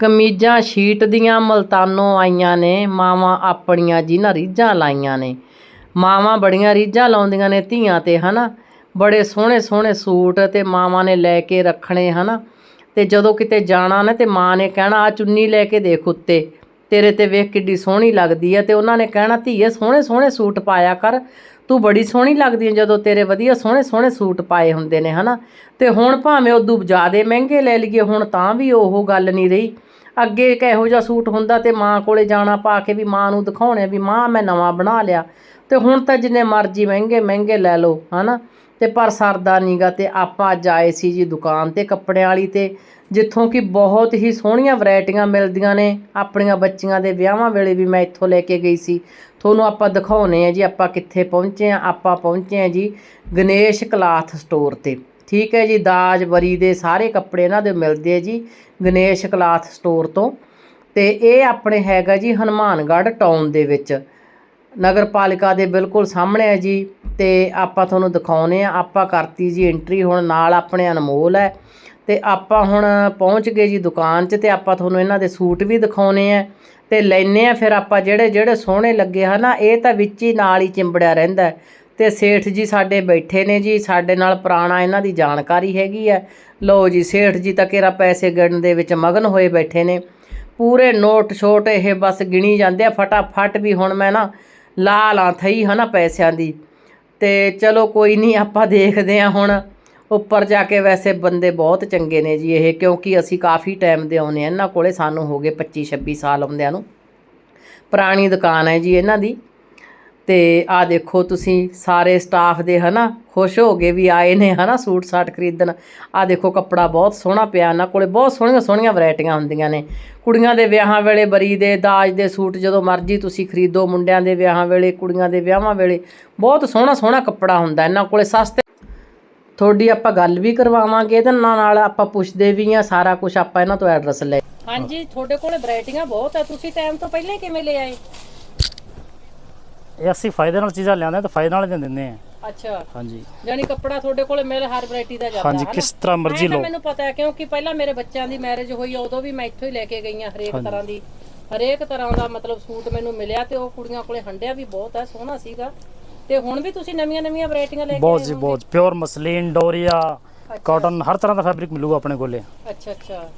ਕਮੀਜ਼ਾਂ sheet ਦੀਆਂ ਮਲਤਾਨੋਂ ਆਈਆਂ ਨੇ, ਮਾਵਾਂ ਆਪਣੀਆਂ ਜਿਨ੍ਹਾਂ ਰੀਝਾਂ ਲਾਈਆਂ ਨੇ। ਮਾਵਾਂ ਬੜੀਆਂ ਰੀਝਾਂ ਲਾਉਂਦੀਆਂ ਨੇ ਧੀਆਂ ਤੇ, ਹਨਾ? ਬੜੇ ਸੋਹਣੇ ਸੋਹਣੇ ਸੂਟ ਤੇ ਮਾਵਾਂ ਨੇ ਲੈ ਕੇ ਰੱਖਣੇ, ਹਨਾ? ਤੇ ਜਦੋਂ ਕਿਤੇ ਜਾਣਾ ਨਾ, ਤੇ ਮਾਂ ਨੇ ਕਹਿਣਾ ਆ ਚੁੰਨੀ ਲੈ ਕੇ ਦੇਖ ਉੱਤੇ। ਤੇਰੇ ਤੇ ਵੇਖ ਕਿੱਡੀ ਸੋਹਣੀ ਲੱਗਦੀ ਆ। ਤੇ ਉਹਨਾਂ ਨੇ ਕਹਿਣਾ, ਧੀਏ, ਸੋਹਣੇ ਸੋਹਣੇ ਸੂਟ ਪਾਇਆ ਕਰ। ਤੂੰ ਬੜੀ ਸੋਹਣੀ ਲੱਗਦੀ ਹੈ ਜਦੋਂ ਤੇਰੇ ਵਧੀਆ ਸੋਹਣੇ ਸੋਹਣੇ ਸੂਟ ਪਾਏ ਹੁੰਦੇ ਨੇ, ਹਨਾ? ਤੇ ਹੁਣ ਭਾਵੇਂ ਉਦੋਂ ਜ਼ਿਆਦੇ ਮਹਿੰਗੇ ਲੈ ਲਈਏ, ਹੁਣ ਤਾਂ ਵੀ ਉਹ ਗੱਲ ਨਹੀਂ ਰਹੀ। ਅੱਗੇ ਇੱਕ ਇਹੋ ਜਿਹਾ ਸੂਟ ਹੁੰਦਾ ਤੇ ਮਾਂ ਕੋਲੇ ਜਾਣਾ ਪਾ ਕੇ ਵੀ ਮਾਂ ਨੂੰ ਦਿਖਾਉਣੇ ਵੀ ਮਾਂ ਮੈਂ ਨਵਾਂ ਬਣਾ ਲਿਆ। ਤੇ ਹੁਣ ਤਾਂ ਜਿੰਨੇ ਮਰਜ਼ੀ ਮਹਿੰਗੇ ਮਹਿੰਗੇ ਲੈ ਲਓ, ਹਨਾ? ਤੇ ਪਰ ਸਰਦਾ ਨੀਗਾ ਤੇ ਆਪਾਂ ਅੱਜ ਆਏ ਸੀ ਜੀ ਦੁਕਾਨ ਤੇ ਕੱਪੜਿਆਂ ਵਾਲੀ ਤੇ ਜਿੱਥੋਂ ਕਿ ਬਹੁਤ ਹੀ ਸੋਹਣੀਆਂ ਵੈਰਾਈਟੀਆਂ ਮਿਲਦੀਆਂ ਨੇ। ਆਪਣੀਆਂ ਬੱਚੀਆਂ ਦੇ ਵਿਆਹਾਂ ਵੇਲੇ ਵੀ ਮੈਂ ਇੱਥੋਂ ਲੈ ਕੇ ਗਈ ਸੀ। ਤੁਹਾਨੂੰ ਆਪਾਂ ਦਿਖਾਉਨੇ ਆ ਜੀ ਆਪਾਂ ਕਿੱਥੇ ਪਹੁੰਚੇ ਆ, ਆਪਾਂ ਪਹੁੰਚੇ ਆ ਜੀ ਗਣੇਸ਼ ਕਲਾਥ ਸਟੋਰ ਤੇ। ਠੀਕ ਹੈ ਜੀ, ਦਾਜ ਵਰੀ ਦੇ ਸਾਰੇ ਕੱਪੜੇ ਇਹਨਾਂ ਦੇ ਮਿਲਦੇ ਆ ਜੀ, ਗਣੇਸ਼ ਕਲਾਥ ਸਟੋਰ ਤੋਂ। ਤੇ ਇਹ ਆਪਣੇ ਹੈਗਾ ਜੀ ਹਨੂਮਾਨਗੜ੍ਹ ਟਾਊਨ ਦੇ ਵਿੱਚ। ਨਗਰ ਪਾਲਿਕਾ ਦੇ ਬਿਲਕੁਲ ਸਾਹਮਣੇ ਹੈ ਜੀ, ਤੇ ਆਪਾਂ ਤੁਹਾਨੂੰ ਦਿਖਾਉਨੇ ਆ, ਆਪਾਂ ਕਰਤੀ ਜੀ ਐਂਟਰੀ ਹੁਣ ਨਾਲ ਆਪਣੇ ਅਨਮੋਲ ਹੈ। ਤੇ ਆਪਾਂ ਹੁਣ ਪਹੁੰਚ ਗਏ ਜੀ ਦੁਕਾਨ 'ਚ, ਤੇ ਆਪਾਂ ਤੁਹਾਨੂੰ ਇਹਨਾਂ ਦੇ ਸੂਟ ਵੀ ਦਿਖਾਉਨੇ ਆ। ਤੇ ਲੈਨੇ ਆ ਫਿਰ ਆਪਾਂ ਜਿਹੜੇ ਜਿਹੜੇ ਸੋਹਣੇ ਲੱਗੇ ਹਨਾ, ਇਹ ਤਾਂ ਵਿੱਚ ਹੀ ਨਾਲ ਹੀ ਚਿੰਬੜਿਆ ਰਹਿੰਦਾ ਤੇ ਸੇਠ ਜੀ ਸਾਡੇ ਬੈਠੇ ਨੇ ਜੀ, ਸਾਡੇ ਨਾਲ ਪੁਰਾਣਾ ਇਹਨਾਂ ਦੀ ਜਾਣਕਾਰੀ ਹੈਗੀ ਹੈ। ਲਓ ਜੀ, ਸੇਠ ਜੀ ਤਾਂ ਕਿਹੜਾ ਪੈਸੇ ਗਿਣਨ ਦੇ ਵਿੱਚ ਮਗਨ ਹੋਏ ਬੈਠੇ ਨੇ। ਪੂਰੇ ਨੋਟ ਛੋਟ ਇਹ ਬਸ ਗਿਣੀ ਜਾਂਦੇ ਆ, ਫਟਾਫਟ ਵੀ ਹੁਣ ਮੈਂ ਨਾ ਲਾ ਲਾਂ ਥਈ ਹਨਾ ਪੈਸਿਆਂ ਦੀ। ਤੇ ਚਲੋ ਕੋਈ ਨਹੀਂ, ਆਪਾਂ ਦੇਖਦੇ ਆ ਹੁਣ। ਉੱਪਰ ਜਾ ਕੇ ਵੈਸੇ ਬੰਦੇ ਬਹੁਤ ਚੰਗੇ ਨੇ ਜੀ ਇਹ, ਕਿਉਂਕਿ ਅਸੀਂ ਕਾਫੀ ਟਾਈਮ ਦੇ ਆਉਨੇ ਆ ਇਹਨਾਂ ਕੋਲੇ ਸਾਨੂੰ ਹੋ ਗਏ 25 26 ਸਾਲ ਆਉਂਦਿਆਂ ਨੂੰ। ਪੁਰਾਣੀ ਦੁਕਾਨ ਹੈ ਜੀ ਇਹਨਾਂ ਦੀ। ਤੇ ਆ ਦੇਖੋ ਤੁਸੀਂ ਸਾਰੇ ਸਟਾਫ ਦੇ ਹਨਾ, ਖੁਸ਼ ਹੋ ਗਏ ਵੀ ਆਏ ਨੇ ਹਨਾ ਸੂਟ ਸਾਟ ਖਰੀਦਣ। ਆ ਦੇਖੋ ਕੱਪੜਾ ਬਹੁਤ ਸੋਹਣਾ ਪਿਆ, ਇਹਨਾਂ ਕੋਲੇ ਬਹੁਤ ਸੋਹਣੀਆਂ ਸੋਹਣੀਆਂ ਵੈਰਾਈਟੀਆਂ ਹੁੰਦੀਆਂ ਨੇ। ਕੁੜੀਆਂ ਦੇ ਵਿਆਹਾਂ ਵੇਲੇ, ਬਰੀ ਦੇ, ਦਾਜ ਦੇ ਸੂਟ ਜਦੋਂ ਮਰਜ਼ੀ ਤੁਸੀਂ ਖਰੀਦੋ, ਮੁੰਡਿਆਂ ਦੇ ਵਿਆਹਾਂ ਵੇਲੇ, ਕੁੜੀਆਂ ਦੇ ਵਿਆਹਾਂ ਵੇਲੇ, ਬਹੁਤ ਸੋਹਣਾ ਸੋਹਣਾ ਕੱਪੜਾ ਹੁੰਦਾ ਇਹਨਾਂ ਕੋਲੇ ਸਸਤੇ। ਤੁਹਾਡੀ ਆਪਾਂ ਗੱਲ ਵੀ ਕਰਵਾਵਾਂਗੇ, ਇਹਦੇ ਨਾਲ ਨਾਲ ਆਪਾਂ ਪੁੱਛਦੇ ਵੀ ਆ ਸਾਰਾ ਕੁਝ ਆਪਾਂ ਇਹਨਾਂ ਤੋਂ ਐਡਰੈਸ ਲੈ ਹਾਂਜੀ, ਤੁਹਾਡੇ ਕੋਲੇ ਵੈਰਾਈਟੀਆਂ ਬਹੁਤ ਆ, ਤੁਸੀਂ ਟਾਈਮ ਤੋਂ ਪਹਿਲਾਂ ਕਿਵੇਂ ਲੈ ਆਏ? ਇਹ ਅਸੀਂ ਫਾਇਦੇ ਨਾਲ ਚੀਜ਼ਾਂ ਲਿਆਉਂਦੇ ਹਾਂ ਤਾਂ ਫਾਇਦੇ ਨਾਲ ਹੀ ਦਿੰਦੇ ਹਾਂ ਅੱਛਾ। ਹਾਂਜੀ। ਯਾਨੀ ਕੱਪੜਾ ਤੁਹਾਡੇ ਕੋਲੇ ਮਿਲ ਹਰ ਵੈਰਾਈਟੀ ਦਾ ਜਾਂਦਾ ਹਾਂਜੀ? ਕਿਸ ਤਰ੍ਹਾਂ ਮਰਜ਼ੀ ਲਓ। ਮੈਨੂੰ ਪਤਾ ਹੈ ਕਿਉਂਕਿ ਪਹਿਲਾਂ ਮੇਰੇ ਬੱਚਿਆਂ ਦੀ ਮੈਰਿਜ ਹੋਈ ਆ, ਉਦੋਂ ਵੀ ਮੈਂ ਇੱਥੋਂ ਹੀ ਲੈ ਕੇ ਗਈ ਆ ਹਰੇਕ ਤਰ੍ਹਾਂ ਦੀ। ਹਰੇਕ ਤਰ੍ਹਾਂ ਦਾ ਮਤਲਬ ਸੂਟ ਮੈਨੂੰ ਮਿਲਿਆ ਤੇ ਉਹ ਕੁੜੀਆਂ ਕੋਲੇ ਹੰਡਿਆ ਵੀ ਬਹੁਤ ਹੈ ਸੋਹਣਾ ਸੀਗਾ। ਤੇ ਹੁਣ ਵੀ ਤੁਸੀਂ ਨਵੀਆਂ ਨਵੀਆਂ ਵੈਰਾਈਟੀਆਂ ਲੈ ਕੇ ਬਹੁਤ ਜੀ? ਬਹੁਤ। ਪਿਓਰ ਮਸਲੀਨ ਡੋਰੀਆ ਕਾਟਨ ਹਰ ਤਰ੍ਹਾਂ ਦਾ ਫੈਬਰਿਕ ਮਿਲੂਗਾ ਆਪਣੇ ਕੋਲੇ। ਅੱਛਾ ਅੱਛਾ।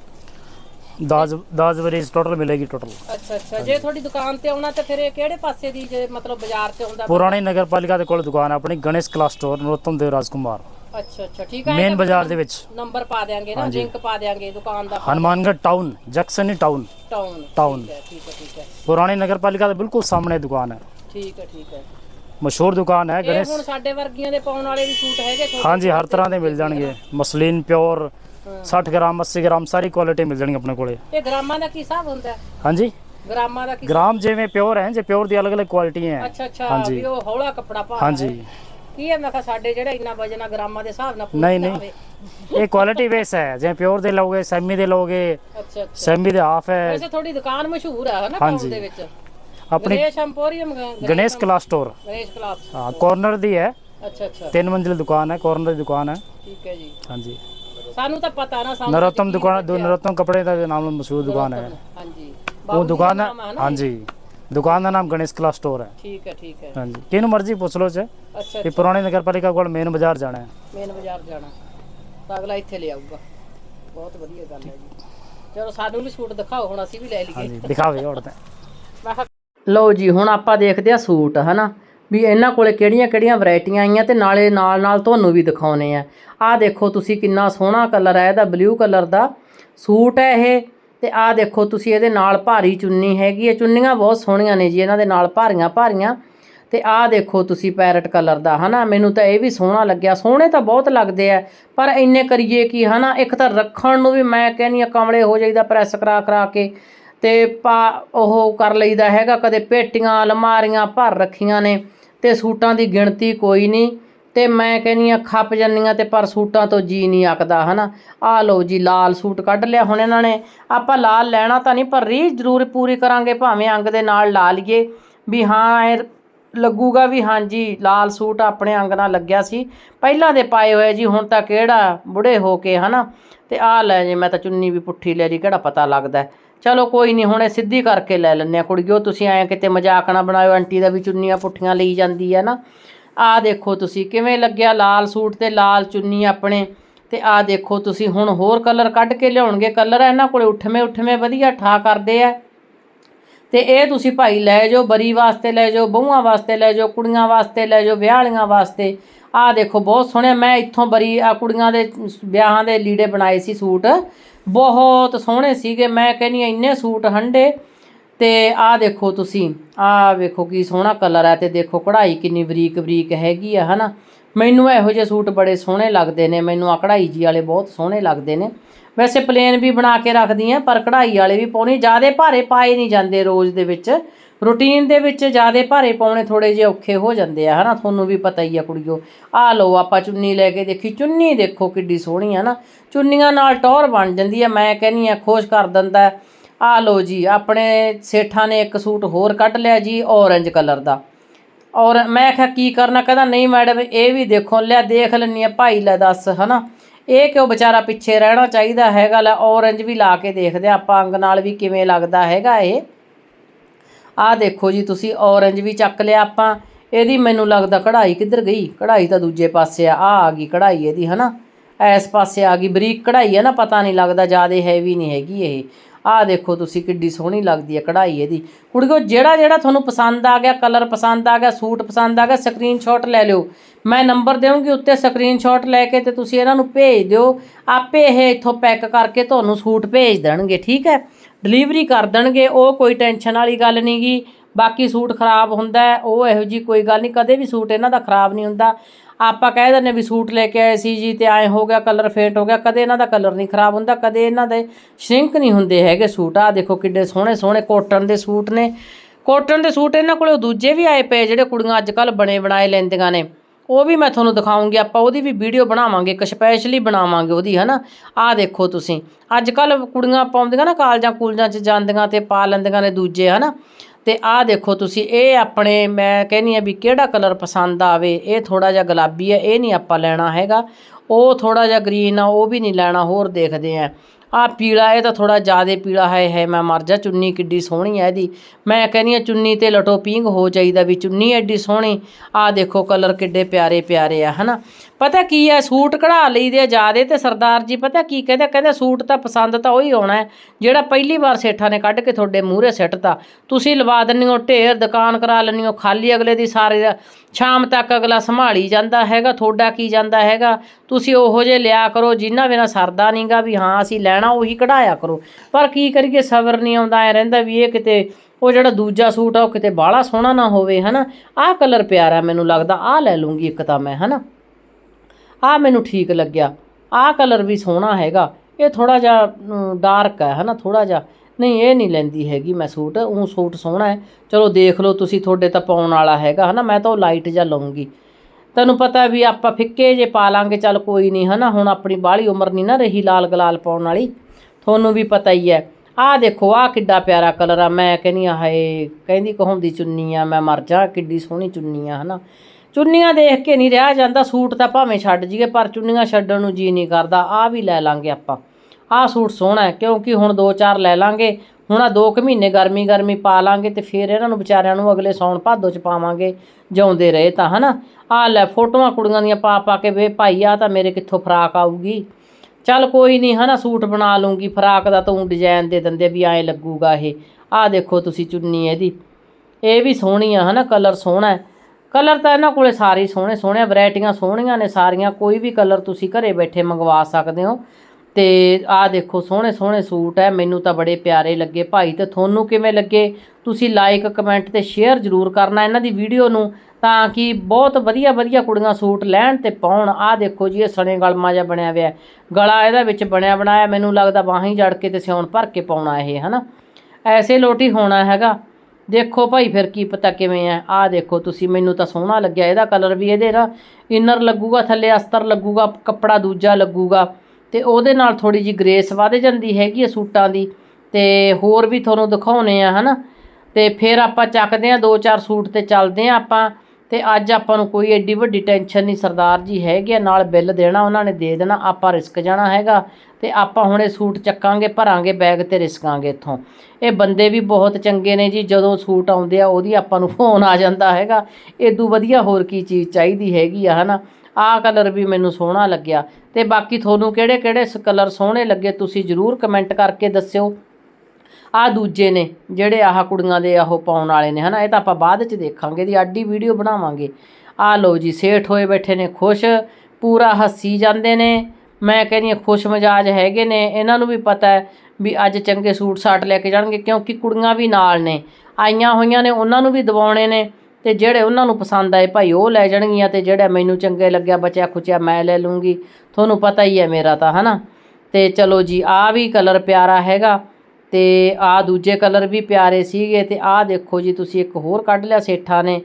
ਦਾਜ ਦਾਜ ਵਰੀਜ ਟੋਟਲ ਮਿਲੇਗੀ ਟੋਟਲ ਅੱਛਾ ਅੱਛਾ। ਜੇ ਤੁਹਾਡੀ ਦੁਕਾਨ ਤੇ ਆਉਣਾ ਤੇ ਫਿਰ ਇਹ ਕਿਹੜੇ ਪਾਸੇ ਦੀ ਜੇ ਮਤਲਬ ਬਾਜ਼ਾਰ 'ਚ ਆਉਂਦਾ? ਪੁਰਾਣੀ ਨਗਰ ਪਾਲਿਕਾ ਦੇ ਕੋਲ ਦੁਕਾਨ ਹੈ ਆਪਣੀ ਗਣੇਸ਼ ਕਲਾਸ ਸਟੋਰ ਨਰੋਤਮ ਦੇਵ ਰਾਜਕੁਮਾਰ। ਅੱਛਾ ਅੱਛਾ। ਠੀਕ ਹੈ ਮੇਨ ਬਾਜ਼ਾਰ ਦੇ ਵਿੱਚ। ਨੰਬਰ ਪਾ ਦਿਆਂਗੇ ਨਾ ਲਿੰਕ ਪਾ ਦਿਆਂਗੇ ਦੁਕਾਨ ਦਾ। Hanumangarh town junction town town town ਠੀਕ ਹੈ ਠੀਕ ਹੈ ਪੁਰਾਣੀ ਨਗਰ ਪਾਲਿਕਾ ਦੇ ਬਿਲਕੁਲ ਸਾਹਮਣੇ ਦੁਕਾਨ ਹੈ। ਠੀਕ ਹੈ ਠੀਕ ਹੈ। ਮਸ਼ਹੂਰ ਦੁਕਾਨ ਹੈ ਗਣੇਸ਼। ਹੁਣ ਸਾਡੇ ਵਰਗੀਆਂ ਦੇ ਪਾਉਣ ਵਾਲੇ ਵੀ ਸੂਟ ਹੈਗੇ ਹਾਂਜੀ ਹਰ ਤਰ੍ਹਾਂ ਦੇ ਮਿਲ ਜਾਣਗੇ। ਮਸਲੀਨ ਪਿਓਰ 60 ਗ੍ਰਾਮ 80 ਗ੍ਰਾਮ ਸਾਰੀ ਕੁਆਲਿਟੀ ਮਿਲ ਜਾਣਗੀ ਆਪਣੇ ਕੋਲੇ। ਇਹ ਗ੍ਰਾਮਾਂ ਦਾ ਕੀ ਹਿਸਾਬ ਹੁੰਦਾ ਹੈ? ਹਾਂਜੀ? ਗ੍ਰਾਮਾਂ ਦਾ ਕੀ ਗ੍ਰਾਮ ਜਿਵੇਂ ਪਿਓਰ ਹੈ ਜੇ ਪਿਓਰ ਦੀ ਅਲੱਗ-ਅਲੱਗ ਕੁਆਲਿਟੀਆਂ ਹੈ। ਅੱਛਾ ਅੱਛਾ ਹਾਂਜੀ। ਵੀ ਉਹ ਹੌਲਾ ਕੱਪੜਾ ਪਾ ਹਾਂਜੀ। ਕੀ ਹੈ? ਮੈਂ ਕਿਹਾ ਸਾਡੇ ਜਿਹੜਾ ਇੰਨਾ ਵਜਨ ਆ ਗ੍ਰਾਮਾਂ ਦੇ ਹਿਸਾਬ ਨਾਲ ਪੂਰਾ ਨਹੀਂ ਨਹੀਂ। ਇਹ ਕੁਆਲਿਟੀ ਬੇਸ ਹੈ। ਜੇ ਪਿਓਰ ਦੇ ਲਓਗੇ ਸੈਮੀ ਦੇ ਲਓਗੇ ਅੱਛਾ ਅੱਛਾ। ਸੈਮੀ ਦੇ ਹਾਫ ਹੈ। ਵੈਸੇ ਤੁਹਾਡੀ ਦੁਕਾਨ ਮਸ਼ਹੂਰ ਹੈ ਨਾ ਹਾਂਜੀ। ਟਾਊਨ ਦੇ ਵਿੱਚ? ਆਪਣੀ Ganesh emporium Ganesh class store Ganesh class ਹਾਂ ਕਾਰਨਰ ਦੀ ਹੈ। ਅੱਛਾ ਅੱਛਾ। ਤਿੰਨ ਮੰਜ਼ਿਲ ਦੁਕਾਨ ਹੈ ਕਾਰਨਰ ਦੀ ਦੁਕਾਨ ਹੈ। ਠੀਕ ਹੈ ਜੀ। ਹਾਂਜੀ। ਸਾਨੂੰ ਤਾਂ ਪਤਾ ਨਾ ਸਾਨੂੰ ਨਰੋਤਮ ਦੁਕਾਨ ਦੋ ਨਰੋਤਮ ਕੱਪੜੇ ਦਾ ਨਾਮ ਮਸ਼ਹੂਰ ਦੁਕਾਨ ਹੈ। ਹਾਂਜੀ। ਉਹ ਦੁਕਾਨ ਹੈ? ਹਾਂਜੀ। ਦੁਕਾਨ ਦਾ ਨਾਮ ਗਣੇਸ਼ ਕਲਾਸ ਸਟੋਰ ਹੈ। ਠੀਕ ਹੈ ਠੀਕ ਹੈ। ਹਾਂਜੀ। ਕਿਹਨੂੰ ਮਰਜ਼ੀ ਪੁੱਛ ਲਓ ਚ ਅੱਛਾ ਇਹ ਪੁਰਾਣੀ ਨਗਰ ਪਾਲਿਕਾ ਕੋਲ ਮੇਨ ਬਾਜ਼ਾਰ ਜਾਣਾ ਹੈ। ਮੇਨ ਬਾਜ਼ਾਰ ਜਾਣਾ। ਤਾਂ ਅਗਲਾ ਇੱਥੇ ਲੈ ਆਊਗਾ। ਬਹੁਤ ਵਧੀਆ ਗੱਲ ਹੈ ਜੀ। ਚਲੋ ਸਾਨੂੰ ਵੀ ਸੂਟ ਦਿਖਾਓ ਹੁਣ ਅਸੀਂ ਵੀ ਲੈ ਲਈਏ। ਹਾਂਜੀ ਦਿਖਾਵੇ ਹੋਰ ਤਾਂ। ਲਓ ਜੀ ਹੁਣ ਆਪਾਂ ਦੇਖਦੇ ਆ ਸੂਟ ਹਨਾ? ਵੀ ਇਹਨਾਂ ਕੋਲੇ ਕਿਹੜੀਆਂ ਕਿਹੜੀਆਂ ਵੈਰਾਈਟੀਆਂ ਆਈਆਂ ਤੇ ਨਾਲੇ ਨਾਲ ਨਾਲ ਤੁਹਾਨੂੰ ਵੀ ਦਿਖਾਉਨੇ ਆ। ਆਹ ਦੇਖੋ ਤੁਸੀਂ ਕਿੰਨਾ ਸੋਹਣਾ ਕਲਰ ਹੈ ਇਹਦਾ ਬਲੂ ਕਲਰ ਦਾ ਸੂਟ ਹੈ ਇਹ ਤੇ ਆਹ ਦੇਖੋ ਤੁਸੀਂ ਇਹਦੇ ਨਾਲ ਭਾਰੀ ਚੁੰਨੀ ਹੈਗੀ ਹੈ ਚੁੰਨੀਆਂ ਬਹੁਤ ਸੋਹਣੀਆਂ ਨੇ ਜੀ, ਇਹਨਾਂ ਦੇ ਨਾਲ ਭਾਰੀਆਂ ਭਾਰੀਆਂ। ਤੇ ਆਹ ਦੇਖੋ ਤੁਸੀਂ ਪੈਰਟ ਕਲਰ ਦਾ, ਹਨਾ? ਮੈਨੂੰ ਤਾਂ ਇਹ ਵੀ ਸੋਹਣਾ ਲੱਗਿਆ। ਸੋਹਣੇ ਤਾਂ ਬਹੁਤ ਲੱਗਦੇ ਆ, ਪਰ ਇੰਨੇ ਕਰੀਏ ਕੀ, ਹਨਾ? ਇੱਕ ਤਾਂ ਰੱਖਣ ਨੂੰ ਵੀ ਮੈਂ ਕਹਿੰਨੀ ਆ ਕਮਲੇ ਹੋ ਜਾਈਦਾ ਪ੍ਰੈਸ ਕਰਾ ਕਰਾ ਕੇ ਤੇ ਪਾ ਉਹ ਕਰ ਲਈਦਾ ਹੈਗਾ, ਕਦੇ ਪੇਟੀਆਂ ਅਲਮਾਰੀਆਂ ਭਰ ਰੱਖੀਆਂ ਨੇ। ਤੇ ਸੂਟਾਂ ਦੀ ਗਿਣਤੀ ਕੋਈ ਨਹੀਂ। ਤੇ ਮੈਂ ਕਹਿੰਨੀ ਆ ਖੱਪ ਜੰਨੀਆਂ ਤੇ ਪਰ ਸੂਟਾਂ ਤੋਂ ਜੀ ਨਹੀਂ ਆਕਦਾ ਹਨਾ? ਆ ਲਓ ਜੀ, ਲਾਲ ਸੂਟ ਕੱਢ ਲਿਆ ਹੁਣ ਇਹਨਾਂ ਨੇ। ਆਪਾਂ ਲਾਲ ਲੈਣਾ ਤਾਂ ਨਹੀਂ, ਪਰ ਰੀਝ ਜ਼ਰੂਰ ਪੂਰੀ ਕਰਾਂਗੇ, ਭਾਵੇਂ ਅੰਗ ਦੇ ਨਾਲ ਲਾ ਲਈਏ। ਵੀ ਹਾਂ, ਇਹ ਲੱਗੂਗਾ ਵੀ ਹਾਂਜੀ ਲਾਲ ਸੂਟ ਆਪਣੇ ਅੰਗ ਨਾਲ ਲੱਗਿਆ ਸੀ। ਪਹਿਲਾਂ ਦੇ ਪਾਏ ਹੋਏ ਜੀ, ਹੁਣ ਤਾਂ ਕਿਹੜਾ ਬੁੜੇ ਹੋ ਕੇ, ਹਨਾ? ਤੇ ਆ ਲੈ ਜੇ, ਮੈਂ ਤਾਂ ਚੁੰਨੀ ਵੀ ਪੁੱਠੀ ਲੈ ਲਈ ਕਿਹੜਾ ਪਤਾ ਲੱਗਦਾ। ਚਲੋ ਕੋਈ ਨਹੀਂ, ਹੁਣ ਇਹ ਸਿੱਧੀ ਕਰਕੇ ਲੈ ਲੈਂਦੇ ਆ ਕੁੜੀਓ, ਤੁਸੀਂ ਐਂ ਕਿਤੇ ਮਜ਼ਾਕ ਨਾ ਬਣਾਇਓ, ਆਂਟੀ ਦਾ ਵੀ ਚੁੰਨੀਆਂ ਪੁੱਠੀਆਂ ਲਈ ਜਾਂਦੀ ਹੈ ਨਾ। ਆਹ ਦੇਖੋ ਤੁਸੀਂ, ਕਿਵੇਂ ਲੱਗਿਆ ਲਾਲ ਸੂਟ ਤੇ ਲਾਲ ਚੁੰਨੀ ਆਪਣੇ, ਤੇ ਆਹ ਦੇਖੋ ਤੁਸੀਂ ਹੁਣ ਹੋਰ ਕਲਰ ਕੱਢ ਕੇ ਲਿਆਉਣਗੇ। ਕਲਰ ਇਹਨਾਂ ਕੋਲੇ ਉੱਠਵੇਂ ਉੱਠਵੇਂ ਵਧੀਆ ਠਾ ਕਰਦੇ ਆ। ਤੇ ਇਹ ਤੁਸੀਂ ਭਾਈ ਲੈ ਜਾਓ, ਬਰੀ ਵਾਸਤੇ ਲੈ ਜਾਓ, ਬਹੂਆਂ ਵਾਸਤੇ ਲੈ ਜਾਓ, ਕੁੜੀਆਂ ਵਾਸਤੇ ਲੈ ਜਾਓ, ਵਿਆਹ ਵਾਲੀਆਂ ਵਾਸਤੇ। ਆਹ ਦੇਖੋ ਬਹੁਤ ਸੋਹਣੇ, ਮੈਂ ਇੱਥੋਂ ਬਰੀ, ਆ ਕੁੜੀਆਂ ਦੇ ਵਿਆਹਾਂ ਦੇ ਲੀੜੇ ਬਣਾਏ ਸੀ ਸੂਟ। ਬਹੁਤ ਸੋਹਣੇ ਸੀਗੇ। ਮੈਂ ਕਹਿੰਦੀ ਹਾਂ, ਇੰਨੇ ਸੂਟ ਹੰਡੇ ਤੇ ਆਹ ਦੇਖੋ ਤੁਸੀਂ, ਆਹ ਵੇਖੋ ਕੀ ਸੋਹਣਾ ਕਲਰ ਹੈ ਤੇ ਦੇਖੋ ਕਢਾਈ ਕਿੰਨੀ ਬਰੀਕ ਬਰੀਕ ਹੈਗੀ ਆ, ਹਨਾ। ਮੈਨੂੰ ਇਹੋ ਜਿਹੇ ਸੂਟ ਬੜੇ ਸੋਹਣੇ ਲੱਗਦੇ ਨੇ, ਮੈਨੂੰ ਆ ਕਢਾਈ ਜੀ ਵਾਲੇ ਬਹੁਤ ਸੋਹਣੇ ਲੱਗਦੇ ਨੇ। ਵੈਸੇ ਪਲੇਨ ਵੀ ਬਣਾ ਕੇ ਰੱਖਦੀ ਆ ਪਰ ਕਢਾਈ ਵਾਲੇ ਵੀ ਪਾਉਣੇ, ਜਿਆਦੇ ਭਾਰੇ ਪਾਏ ਨਹੀਂ ਜਾਂਦੇ ਰੋਜ਼ ਦੇ ਵਿੱਚ। ਰੂਟੀਨ ਦੇ ਵਿੱਚ ਜਿਆਦੇ ਭਾਰੇ ਪਾਉਣੇ ਥੋੜੇ ਜਿਹੇ ਔਖੇ ਹੋ ਜਾਂਦੇ ਆ, ਹਨਾ? ਤੁਹਾਨੂੰ ਵੀ ਪਤਾ ਹੀ ਆ ਕੁੜੀਓ। ਆ ਲਓ, ਆਪਾਂ ਚੁੰਨੀ ਲੈ ਕੇ ਦੇਖੀ। ਚੁੰਨੀ ਦੇਖੋ ਕਿੱਡੀ ਸੋਹਣੀ ਆ ਨਾ ਚੁੰਨੀਆਂ ਨਾਲ ਟੌਰ ਬਣ ਜਾਂਦੀ ਆ, ਮੈਂ ਕਹਿੰਨੀ ਆ, ਖੁਸ਼ ਕਰ ਦਿੰਦਾ ਆ ਲਓ ਜੀ, ਆਪਣੇ ਸੇਠਾਂ ਨੇ ਇੱਕ ਸੂਟ ਹੋਰ ਕੱਢ ਲਿਆ ਜੀ, ਔਰੰਜ ਕਲਰ ਦਾ। ਔਰ ਮੈਂ ਕਿਹਾ, ਕੀ ਕਰਨਾ? ਕਹਿੰਦਾ, ਨਹੀਂ ਮੈਡਮ, ਇਹ ਵੀ ਦੇਖੋ, ਲਿਆ, ਦੇਖ ਲੈਣੀ ਆ, ਭਾਈ ਲੈ ਦੱਸ, ਹਨਾ? ਇਹ ਕਿਉਂ ਵਿਚਾਰਾ ਪਿੱਛੇ ਰਹਿਣਾ ਚਾਹੀਦਾ ਹੈਗਾ? ਲੈ, ਔਰੰਜ ਵੀ ਲਾ ਕੇ ਦੇਖਦੇ ਆ, ਆਪਾਂ ਅੰਗ ਨਾਲ ਵੀ ਕਿਵੇਂ ਲੱਗਦਾ ਹੈਗਾ ਇਹ। ਆਹ ਦੇਖੋ ਜੀ, ਤੁਸੀਂ ਔਰੰਜ ਵੀ ਚੱਕ ਲਿਆ ਆਪਾਂ। ਇਹਦੀ ਮੈਨੂੰ ਲੱਗਦਾ ਕਢਾਈ ਕਿੱਧਰ ਗਈ? ਕਢਾਈ ਤਾਂ ਦੂਜੇ ਪਾਸੇ ਆ ਆ ਆ ਗਈ ਕਢਾਈ ਇਹਦੀ, ਹਨਾ? ਐਸ ਪਾਸੇ ਆ ਗਈ ਬਰੀਕ ਕਢਾਈ ਹੈ ਨਾ, ਪਤਾ ਨਹੀਂ ਲੱਗਦਾ, ਜਿਆਦੇ ਹੈਵੀ ਨਹੀਂ ਹੈਗੀ ਇਹ। ਆਹ ਦੇਖੋ ਤੁਸੀਂ ਕਿੱਡੀ ਸੋਹਣੀ ਲੱਗਦੀ ਹੈ ਕਢਾਈ ਇਹਦੀ। ਕੁੜੀਓ, ਜਿਹੜਾ ਜਿਹੜਾ ਤੁਹਾਨੂੰ ਪਸੰਦ ਆ ਗਿਆ ਕਲਰ ਪਸੰਦ ਆ ਗਿਆ, ਸੂਟ ਪਸੰਦ ਆ ਗਿਆ ਸਕਰੀਨਸ਼ਾਟ ਲੈ ਲਿਓ। ਮੈਂ ਨੰਬਰ ਦੇਵਾਂਗੀ, ਉੱਤੇ ਸਕਰੀਨਸ਼ਾਟ ਲੈ ਕੇ ਤੇ ਤੁਸੀਂ ਇਹਨਾਂ ਨੂੰ ਭੇਜ ਦਿਓ। ਆਪੇ ਇਹ ਇੱਥੋਂ ਪੈਕ ਕਰਕੇ ਤੁਹਾਨੂੰ ਸੂਟ ਭੇਜ ਦੇਣਗੇ, ਠੀਕ ਹੈ? ਡਿਲੀਵਰੀ ਕਰ ਦੇਣਗੇ, ਉਹ ਕੋਈ ਟੈਨਸ਼ਨ ਵਾਲੀ ਗੱਲ ਨਹੀਂ ਗੀ। ਬਾਕੀ ਸੂਟ ਖਰਾਬ ਹੁੰਦਾ ਉਹ ਇਹੋ ਜੀ ਕੋਈ ਗੱਲ ਨਹੀਂ, ਕਦੇ ਵੀ ਸੂਟ ਇਹਨਾਂ ਦਾ ਖਰਾਬ ਨਹੀਂ ਹੁੰਦਾ। ਆਪਾਂ ਕਹਿ ਦਿੰਦੇ ਵੀ ਸੂਟ ਲੈ ਕੇ ਆਏ ਸੀ ਜੀ ਤੇ ਐ ਹੋ ਗਿਆ, ਕਲਰ ਫੇਟ ਹੋ ਗਿਆ, ਕਦੇ ਇਹਨਾਂ ਦਾ ਕਲਰ ਨਹੀਂ ਖਰਾਬ ਹੁੰਦਾ, ਕਦੇ ਇਹਨਾਂ ਦੇ ਸ਼ਿੰਕ ਨਹੀਂ ਹੁੰਦੇ ਹੈਗੇ ਸੂਟ। ਆ ਦੇਖੋ ਕਿੱਡੇ ਸੋਹਣੇ ਸੋਹਣੇ ਕੋਟਨ ਦੇ ਸੂਟ ਨੇ। ਕੋਟਨ ਦੇ ਸੂਟ ਇਹਨਾਂ ਕੋਲੇ ਦੂਜੇ ਵੀ ਆਏ ਪਏ, ਜਿਹੜੇ ਕੁੜੀਆਂ ਅੱਜ ਕੱਲ ਬਣੇ ਬਣਾਏ ਲੈਂਦੀਆਂ ਨੇ। ਉਹ ਵੀ ਮੈਂ ਤੁਹਾਨੂੰ ਦਿਖਾਉਂਗੀ, ਆਪਾਂ ਉਹਦੀ ਵੀ ਵੀਡੀਓ ਬਣਾਵਾਂਗੇ, ਇੱਕ ਸਪੈਸ਼ਲੀ ਬਣਾਵਾਂਗੇ ਉਹਦੀ, ਹਨਾ? ਆਹ ਦੇਖੋ ਤੁਸੀਂ। ਅੱਜ ਕੱਲ ਕੁੜੀਆਂ ਪਾਉਂਦੀਆਂ ਨਾ ਕਾਲਜਾਂ ਕੂਲਜਾਂ 'ਚ ਜਾਂਦੀਆਂ ਤੇ ਪਾ ਲੈਂਦੀਆਂ ਨੇ ਦੂਜੇ, ਹਨਾ? ਤੇ ਆਹ ਦੇਖੋ ਤੁਸੀਂ, ਇਹ ਆਪਣੇ, ਮੈਂ ਕਹਿੰਨੀ ਆ ਵੀ ਕਿਹੜਾ ਕਲਰ ਪਸੰਦ ਆਵੇ, ਇਹ ਥੋੜਾ ਜਿਹਾ ਗੁਲਾਬੀ ਹੈ, ਇਹ ਨਹੀਂ ਆਪਾਂ ਲੈਣਾ ਹੈਗਾ। ਉਹ ਥੋੜਾ ਜਿਹਾ ਗ੍ਰੀਨ ਆ, ਉਹ ਵੀ ਨਹੀਂ ਲੈਣਾ, ਹੋਰ ਦੇਖਦੇ ਆ ਆ ਪੀਲਾ, ਇਹ ਤਾਂ ਥੋੜਾ ਜ਼ਿਆਦੇ ਪੀਲਾ ਹੈ ਹੈ, ਮੈਂ ਮਰ ਜਾ, ਚੁੰਨੀ ਕਿੱਡੀ ਸੋਹਣੀ ਹੈ ਇਹਦੀ। ਮੈਂ ਕਹਿੰਦੀ ਆ ਚੁੰਨੀ ਤੇ ਲਟੋ ਪਿੰਗ ਹੋ ਜਾਈਦਾ ਵੀ ਚੁੰਨੀ ਐਡੀ ਸੋਹਣੀ ਆ ਦੇਖੋ ਕਲਰ ਕਿੱਡੇ ਪਿਆਰੇ ਪਿਆਰੇ ਆ, ਹਨਾ? ਪਤਾ ਕੀ ਹੈ, ਸੂਟ ਕਢਾ ਲਈਦੇ ਆ ਜ਼ਿਆਦੇ ਤੇ ਸਰਦਾਰ ਜੀ ਪਤਾ ਕੀ ਕਹਿੰਦਾ ਕਹਿੰਦਾ ਸੂਟ ਤਾਂ ਪਸੰਦ ਤਾਂ ਉਹੀ ਆਉਣਾ ਹੈ, ਜਿਹੜਾ ਪਹਿਲੀ ਵਾਰ ਸੇਠਾਂ ਨੇ ਕੱਢ ਕੇ ਤੁਹਾਡੇ ਮੂਹਰੇ ਸਿੱਟਤਾ। ਤੁਸੀਂ ਲਵਾ ਦਿੰਦੇ ਹੋ ਢੇਰ, ਦੁਕਾਨ ਕਰਾ ਲੈਂਦੇ ਹੋ, ਖਾਲੀ ਅਗਲੇ ਦੀ ਸਾਰੇ ਦਾ- ਸ਼ਾਮ ਤੱਕ ਅਗਲਾ ਸੰਭਾਲੀ ਜਾਂਦਾ ਹੈਗਾ, ਤੁਹਾਡਾ ਕੀ ਜਾਂਦਾ ਹੈਗਾ? ਤੁਸੀਂ ਉਹੋ ਜੇ ਲਿਆ ਕਰੋ ਜਿਨ੍ਹਾਂ ਬਿਨਾ ਸਰਦਾ ਨਹੀਂਗਾ ਵੀ ਹਾਂ, ਅਸੀਂ ਲੈਣਾ ਉਹੀ ਕਢਾਇਆ ਕਰੋ। ਪਰ ਕੀ ਕਰੀਏ, ਸਬਰ ਨਹੀਂ ਆਉਂਦਾ, ਐ ਰਹਿੰਦਾ ਵੀ ਇਹ ਕਿਤੇ, ਉਹ ਜਿਹੜਾ ਦੂਜਾ ਸੂਟ ਆ, ਉਹ ਕਿਤੇ ਬਾਹਲਾ ਸੋਹਣਾ ਨਾ ਹੋਵੇ, ਹਨਾ? ਆਹ ਕਲਰ ਪਿਆਰਾ ਮੈਨੂੰ ਲੱਗਦਾ, ਆਹ ਲੈ ਲੂੰਗੀ ਇੱਕ ਤਾਂ ਮੈਂ, ਹਨਾ? ਆਹ ਮੈਨੂੰ ਠੀਕ ਲੱਗਿਆ। ਆਹ ਕਲਰ ਵੀ ਸੋਹਣਾ ਹੈਗਾ। ਇਹ ਥੋੜਾ ਜਿਹਾ ਡਾਰਕ ਹੈ ਹਨਾ ਥੋੜਾ ਜਿਹਾ। ਨਹੀਂ, ਇਹ ਨਹੀਂ ਲੈਂਦੀ ਹੈਗੀ ਮੈਂ ਸੂਟ। ਉਹ ਸੂਟ ਸੋਹਣਾ ਹੈ। ਚਲੋ ਦੇਖ ਲਓ ਤੁਸੀਂ, ਤੁਹਾਡੇ ਤਾਂ ਪਾਉਣ ਵਾਲਾ ਹੈਗਾ, ਹਨਾ। ਮੈਂ ਤਾਂ ਉਹ ਲਾਈਟ ਜਿਹਾ ਲਵਾਂਗੀ ਤੈਨੂੰ ਪਤਾ ਵੀ ਆਪਾਂ ਫਿੱਕੇ ਜੇ ਪਾ ਲਾਂਗੇ, ਚੱਲ ਕੋਈ ਨਹੀਂ, ਹਨਾ। ਹੁਣ ਆਪਣੀ ਬਾਹਲੀ ਉਮਰ ਨਹੀਂ ਨਾ ਰਹੀ ਲਾਲ ਗਲਾਲ ਪਾਉਣ ਵਾਲੀ। ਤੁਹਾਨੂੰ ਵੀ ਪਤਾ ਹੀ ਹੈ। ਆਹ ਦੇਖੋ ਆਹ ਕਿੱਡਾ ਪਿਆਰਾ ਕਲਰ ਆ। ਮੈਂ ਕਹਿੰਦੀ ਆ ਹਾਏ, ਕਹਿੰਦੀ ਕਹਾਉਂਦੀ ਚੁੰਨੀ ਆ, ਮੈਂ ਮਰ ਜਾ, ਕਿੱਡੀ ਸੋਹਣੀ ਚੁੰਨੀ ਆ, ਹਨਾ। ਚੁੰਨੀਆਂ ਦੇਖ ਕੇ ਨਹੀਂ ਰਿਹਾ ਜਾਂਦਾ, ਸੂਟ ਤਾਂ ਭਾਵੇਂ ਛੱਡ ਜੀਏ ਪਰ ਚੁੰਨੀਆਂ ਛੱਡਣ ਨੂੰ ਜੀ ਨਹੀਂ ਕਰਦਾ, ਆਹ ਵੀ ਲੈ ਲਾਂਗੇ ਆਪਾਂ। ਆਹ ਸੂਟ ਸੋਹਣਾ ਹੈ, ਕਿਉਂਕਿ ਹੁਣ ਦੋ ਚਾਰ ਲੈ ਲਾਂਗੇ, ਹੁਣ ਆ ਦੋ ਕੁ ਮਹੀਨੇ ਗਰਮੀ ਗਰਮੀ ਪਾ ਲਾਂਗੇ ਤੇ ਫਿਰ ਇਹਨਾਂ ਨੂੰ ਵਿਚਾਰਿਆਂ ਨੂੰ ਅਗਲੇ ਸੌਣ ਭਾਦੋ ਚ ਪਾਵਾਂਗੇ, ਜਿਉਂਦੇ ਰਹੇ ਤਾਂ, ਹਨਾ? ਆਹ ਲੈ, ਫੋਟੋਆਂ ਕੁੜੀਆਂ ਦੀਆਂ ਪਾ ਪਾ ਕੇ ਵੇ, ਭਾਈ ਆ ਤਾਂ ਮੇਰੇ ਕਿੱਥੋਂ ਫਰਾਕ ਆਊਗੀ? ਚੱਲ ਕੋਈ ਨਹੀਂ, ਹਨਾ, ਸੂਟ ਬਣਾ ਲੂੰਗੀ ਫਰਾਕ ਦਾ ਤੂੰ ਡਿਜ਼ਾਈਨ ਦੇ ਦਿੰਦੇ ਵੀ ਐਂ ਲੱਗੂਗਾ ਇਹ। ਆਹ ਦੇਖੋ ਤੁਸੀਂ ਚੁੰਨੀ ਇਹਦੀ। ਇਹ ਵੀ ਸੋਹਣੀ ਆ, ਹਨਾ ਕਲਰ ਸੋਹਣਾ ਹੈ। ਕਲਰ ਤਾਂ ਇਹਨਾਂ ਕੋਲੇ ਸਾਰੇ ਹੀ ਸੋਹਣੇ ਸੋਹਣੇ ਵੈਰਾਈਟੀਆਂ ਸੋਹਣੀਆਂ ਨੇ ਸਾਰੀਆਂ, ਕੋਈ ਵੀ ਕਲਰ ਤੁਸੀਂ ਘਰੇ ਬੈਠੇ ਮੰਗਵਾ ਸਕਦੇ ਹੋ। ਤੇ ਆਹ ਦੇਖੋ, ਸੋਹਣੇ ਸੋਹਣੇ ਸੂਟ ਹੈ, ਮੈਨੂੰ ਤਾਂ ਬੜੇ ਪਿਆਰੇ ਲੱਗੇ। ਭਾਈ, ਤੇ ਤੁਹਾਨੂੰ ਕਿਵੇਂ ਲੱਗੇ? ਤੁਸੀਂ ਲਾਈਕ ਕਮੈਂਟ ਤੇ ਸ਼ੇਅਰ ਜ਼ਰੂਰ ਕਰਨਾ ਇਹਨਾਂ ਦੀ ਵੀਡੀਓ ਨੂੰ, ਤਾਂ ਕਿ ਬਹੁਤ ਵਧੀਆ ਵਧੀਆ ਕੁੜੀਆਂ ਸੂਟ ਲੈਣ ਤੇ ਪਾਉਣ। ਆਹ ਦੇਖੋ ਜੀ, ਇਹ ਸਣੇ ਗਲਮਾ ਜਿਹਾ ਬਣਿਆ ਹੋਇਆ ਗਲਾ ਇਹਦਾ ਵਿੱਚ ਬਣਿਆ, ਬਣਾਇਆ, ਮੈਨੂੰ ਲੱਗਦਾ ਬਾਹਾਂ ਜੜ ਕੇ ਤੇ ਸਿਉਣ ਭਰ ਕੇ ਪਾਉਣਾ ਇਹ, ਹਨਾ? ਐਸੇ ਲੋਟੀ ਹੋਣਾ ਹੈਗਾ। ਦੇਖੋ ਭਾਈ ਫਿਰ ਕੀ ਪਤਾ ਕਿਵੇਂ ਆ। ਆਹ ਦੇਖੋ ਤੁਸੀਂ, ਮੈਨੂੰ ਤਾਂ ਸੋਹਣਾ ਲੱਗਿਆ ਇਹਦਾ ਕਲਰ ਵੀ ਇਹਦੇ ਨਾ ਇਨਰ ਲੱਗੂਗਾ, ਥੱਲੇ ਅਸਤਰ ਲੱਗੂਗਾ, ਕੱਪੜਾ ਦੂਜਾ ਲੱਗੂਗਾ। ਤੇ ਉਹਦੇ ਨਾਲ ਥੋੜੀ ਜੀ ਗ੍ਰੇਸ ਵਧ ਜਾਂਦੀ ਹੈਗੀ ਆ ਸੂਟਾਂ ਦੀ। ਤੇ ਹੋਰ ਵੀ ਤੁਹਾਨੂੰ ਦਿਖਾਉਨੇ ਆ, ਹਨਾ। ਤੇ ਫਿਰ ਆਪਾਂ ਚੱਕਦੇ ਆ ਦੋ ਚਾਰ ਸੂਟ ਤੇ ਚੱਲਦੇ ਆ ਆਪਾਂ। ਤੇ ਅੱਜ ਆਪਾਂ ਨੂੰ ਕੋਈ ਐਡੀ ਵੱਡੀ ਟੈਨਸ਼ਨ ਨਹੀਂ ਸਰਦਾਰ ਜੀ ਹੈਗੇ ਆ, ਨਾਲ ਬਿੱਲ ਦੇਣਾ ਉਹਨਾਂ ਨੇ ਦੇ ਦੇਣਾ ਆਪਾਂ ਰਿਸਕ ਜਾਣਾ ਹੈਗਾ ਤੇ ਆਪਾਂ ਹੁਣ ਇਹ ਸੂਟ ਚੱਕਾਂਗੇ ਭਰਾਂਗੇ ਬੈਗ ਤੇ ਰਿਸਕਾਂਗੇ ਇੱਥੋਂ। ਇਹ ਬੰਦੇ ਵੀ ਬਹੁਤ ਚੰਗੇ ਨੇ ਜੀ ਜਦੋਂ ਸੂਟ ਆਉਂਦੇ ਆ ਉਹਦੀ ਆਪਾਂ ਨੂੰ ਫੋਨ ਆ ਜਾਂਦਾ ਹੈਗਾ ਇਦੋਂ ਵਧੀਆ ਹੋਰ ਕੀ ਚੀਜ਼ ਚਾਹੀਦੀ ਹੈਗੀ ਆ ਹਨਾ? ਆਹ ਕਲਰ ਵੀ ਮੈਨੂੰ ਸੋਹਣਾ ਲੱਗਿਆ ਤੇ ਬਾਕੀ ਤੁਹਾਨੂੰ ਕਿਹੜੇ ਕਿਹੜੇ ਕਲਰ ਸੋਹਣੇ ਲੱਗੇ ਤੁਸੀਂ ਜਰੂਰ ਕਮੈਂਟ ਕਰਕੇ ਦੱਸਿਓ। ਆ ਦੂਜੇ ਨੇ, ਜਿਹੜੇ ਆਹ ਕੁੜੀਆਂ ਦੇ ਆਹੋ ਪਾਉਣ ਵਾਲੇ ਨੇ, ਹਨਾ? ਇਹ ਤਾਂ ਆਪਾਂ ਬਾਅਦ ਚ ਦੇਖਾਂਗੇ, ਇਹਦੀ ਆਡੀ ਵੀਡੀਓ ਬਣਾਵਾਂਗੇ। ਆ ਲਓ ਜੀ, ਸੇਠ ਹੋਏ ਬੈਠੇ ਨੇ, ਖੁਸ਼, ਪੂਰਾ ਹੱਸੀ ਜਾਂਦੇ ਨੇ। ਮੈਂ ਕਹਿੰਦੀ ਹਾਂ, ਖੁਸ਼ ਮਜਾਜ ਹੈਗੇ ਨੇ। ਇਹਨਾਂ ਨੂੰ ਵੀ ਪਤਾ ਹੈ ਵੀ ਅੱਜ ਚੰਗੇ ਸੂਟ ਸਾਟ ਲੈ ਕੇ ਜਾਣਗੇ, ਕਿਉਂਕਿ ਕੁੜੀਆਂ ਵੀ ਨਾਲ ਨੇ। ਆਈਆਂ ਹੋਈਆਂ ਨੇ, ਉਹਨਾਂ ਨੂੰ ਵੀ ਦਿਵਾਉਣੇ ਨੇ। ਤੇ ਜਿਹੜੇ ਉਹਨਾਂ ਨੂੰ ਪਸੰਦ ਆਏ, ਭਾਈ ਉਹ ਲੈ ਜਾਣਗੀਆਂ ਤੇ ਜਿਹੜਾ ਮੈਨੂੰ ਚੰਗੇ ਲੱਗਿਆ, ਬਚਿਆ ਖੁਚਿਆ ਮੈਂ ਲੈ ਲੂੰਗੀ। ਤੁਹਾਨੂੰ ਪਤਾ ਹੀ ਹੈ ਮੇਰਾ ਤਾਂ, ਹਨਾ? ਤੇ ਚਲੋ ਜੀ, ਆ ਵੀ ਕਲਰ ਪਿਆਰਾ ਹੈਗਾ। ਤੇ ਆ ਦੂਜੇ ਕਲਰ ਵੀ ਪਿਆਰੇ ਸੀਗੇ ਤੇ ਆਹ ਦੇਖੋ ਜੀ, ਤੁਸੀਂ ਇੱਕ ਹੋਰ ਕੱਢ ਲਿਆ ਸੇਠਾ ਨੇ।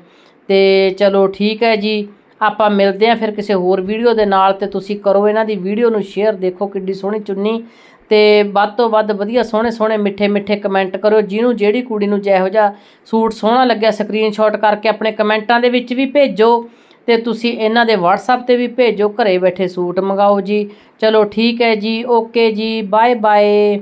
ਤੇ ਚਲੋ ਠੀਕ ਹੈ ਜੀ, ਆਪਾਂ ਮਿਲਦੇ ਹਾਂ ਫਿਰ ਕਿਸੇ ਹੋਰ ਵੀਡੀਓ ਦੇ ਨਾਲ ਤੇ ਤੁਸੀਂ ਕਰੋ ਇਹਨਾਂ ਦੀ ਵੀਡੀਓ ਨੂੰ ਸ਼ੇਅਰ, ਦੇਖੋ ਕਿੱਡੀ ਸੋਹਣੀ ਚੁੰਨੀ। ਤੇ ਵੱਧ ਤੋਂ ਵੱਧ ਵਧੀਆ ਸੋਹਣੇ ਸੋਹਣੇ ਮਿੱਠੇ ਮਿੱਠੇ ਕਮੈਂਟ ਕਰੋ, ਜਿਹਨੂੰ ਜਿਹੜੀ ਕੁੜੀ ਨੂੰ ਜਿਹੋ ਜਿਹਾ ਸੂਟ ਸੋਹਣਾ ਲੱਗਿਆ ਸਕਰੀਨਸ਼ਾਟ ਕਰਕੇ ਆਪਣੇ ਕਮੈਂਟਾਂ ਦੇ ਵਿੱਚ ਵੀ ਭੇਜੋ। ਤੇ ਤੁਸੀਂ ਇਹਨਾਂ ਦੇ WhatsApp ਤੇ ਵੀ ਭੇਜੋ, ਘਰੇ ਬੈਠੇ ਸੂਟ ਮੰਗਾਓ ਜੀ। ਚਲੋ ਠੀਕ ਹੈ ਜੀ, ਓਕੇ ਜੀ ਬਾਏ ਬਾਏ